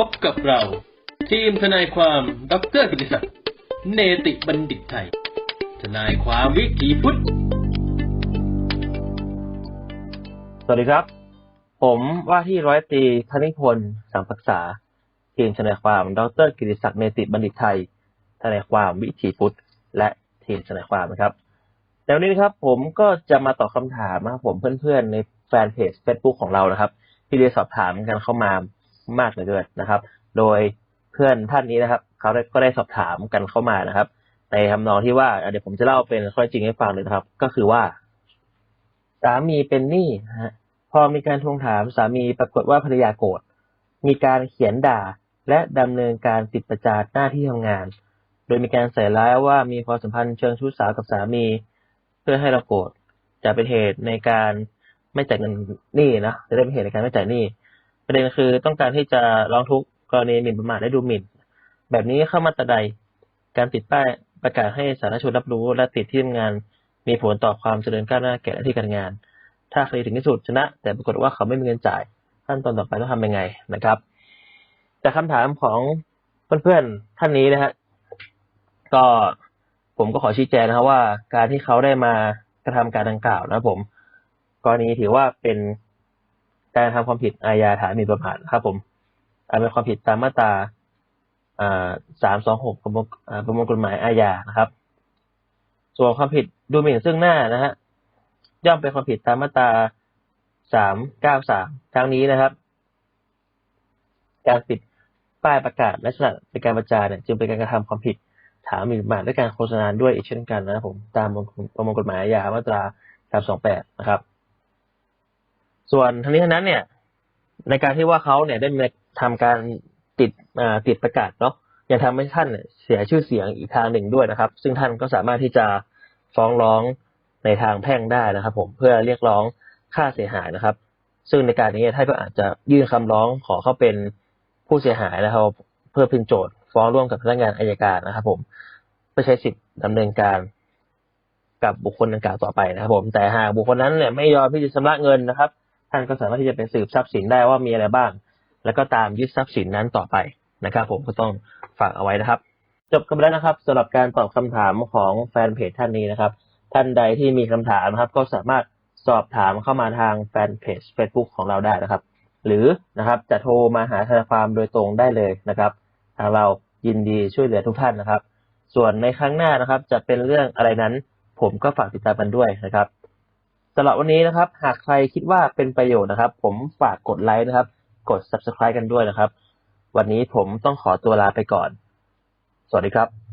พบกับเรา ทีมทนายความดรกิติศักดิ์เนติบัณฑิตไทย ทนายความวิถีพุทธ สวัสดีครับ ผมว่าที่ร้อยตรีธนิพลสังปรักษา ทีมทนายความดรกิติศักดิ์เนติบัณฑิตไทย ทนายความวิถีพุทธ และทีมทนายความนะครับในวันนี้นะครับผมก็จะมาตอบคำถามนะครับผมเพื่อนๆในแฟนเพจ Facebook ของเรานะครับ ที่ได้สอบถามกันเข้ามา มากเหลือเกินนะครับ โดยเพื่อนท่านนี้นะครับเขาได้ก็ได้สอบถามกันเข้ามานะครับ ในทำนองที่ว่าเดี๋ยวผมจะเล่าเป็นข้อจริงให้ฟังเลยนะครับ ก็คือว่า สามีเป็นหนี้ฮะพอมีการทวงถามสามีปรากฏว่าภรรยาโกรธมีการเขียนด่าและดำเนินการติดประจานหน้าที่ทำงาน โดยมีการใส่ร้ายว่ามีความสัมพันธ์เชิงชู้สาวกับสามี เพื่อให้เราโกรธจะเป็นเหตุในการไม่จ่ายเงินหนี้นะจะได้เป็นเหตุในการไม่จ่ายหนี้ ประเด็นคือต้องการที่จะร้องทุกข์กรณีหมิ่นประมาทและดูหมิ่น แบบนี้เข้ามาตราใด การติดป้ายประกาศให้สาธารณชนรับรู้ และติดที่ทำงานมีผลต่อความเจริญก้าวหน้าแก่หน้าที่การงาน ถ้าคดีถึงที่สุดชนะ แต่ปรากฏว่าเขาไม่มีเงินจ่ายขั้นตอนต่อไปต้องทำยังไงนะครับจากคำถามของเพื่อนๆท่านนี้นะฮะก็ผมก็ขอชี้แจงนะครับว่า การที่เขาได้มากระทำการดังกล่าวนะผม กรณีถือว่าเป็น การทำความผิดอาญาฐานหมิ่นประมาทครับ ผมอันเป็นความผิดตามมาตราสามสองหกประมวลประมวลกฎหมายอาญานะครับ ส่วนความผิดดูหมิ่นซึ่งหน้านะฮะย่อมเป็นความผิดตามมาตราสามเก้าสามทั้งนี้นะครับ การปิดป้ายประกาศลักษณะเป็นการประจานเนี่ยจึงเป็นการกระทำความผิดฐานหมิ่นประมาทด้วยการโฆษณาด้วยอีกเช่นกันนะครับผมตามประมวลกฎหมายอาญามาตราสามสองแปดนะครับ ส่วนทั้งนี้ทั้งนั้นเนี่ย ในการที่ว่าเขาเนี่ยได้มาทำการติดอ่าติดประกาศเนาะยังทำให้ท่านเสียชื่อเสียงอีกทางหนึ่งด้วยนะครับ ซึ่งท่านก็สามารถที่จะฟ้องร้องในทางแพ่งได้นะครับ ผมเพื่อเรียกร้องค่าเสียหายนะครับ ซึ่งในการนี้ท่านก็อาจจะยื่นคำร้องขอเข้าเป็นผู้เสียหายนะครับ เพื่อเป็นโจทย์ฟ้องร่วมกับพนักงานอายการนะครับ ผมเพื่อใช้สิทธิ์ดำเนินการกับบุคคลดังกล่าวต่อไปนะครับ ผมแต่หากบุคคลนั้นเนี่ยไม่ยอมที่จะชำระเงินนะครับ ท่านก็สามารถที่จะไปสืบทรัพย์สินได้ว่ามีอะไรบ้าง แล้วก็ตามยึดทรัพย์สินนั้นต่อไปนะครับ ผมก็ต้องฝากเอาไว้นะครับ จบกันไปแล้วนะครับสำหรับการตอบคำถามของแฟนเพจท่านนี้นะครับ ท่านใดที่มีคำถามนะครับ ก็สามารถสอบถามเข้ามาทางแฟนเพจ Facebook ของเราได้นะครับ หรือนะครับจะโทรมาหาธนาคารโดยตรงได้เลยนะครับ ทางเรายินดีช่วยเหลือทุกท่านนะครับ ส่วนในครั้งหน้านะครับ จะเป็นเรื่องอะไรนั้น ผมก็ฝากติดตามกันด้วยนะครับ สำหรับวันนี้นะครับ หากใครคิดว่าเป็นประโยชน์นะครับ ผมฝากกดไลค์นะครับ กด subscribe กันด้วยนะครับ วันนี้ผมต้องขอตัวลาไปก่อน สวัสดีครับ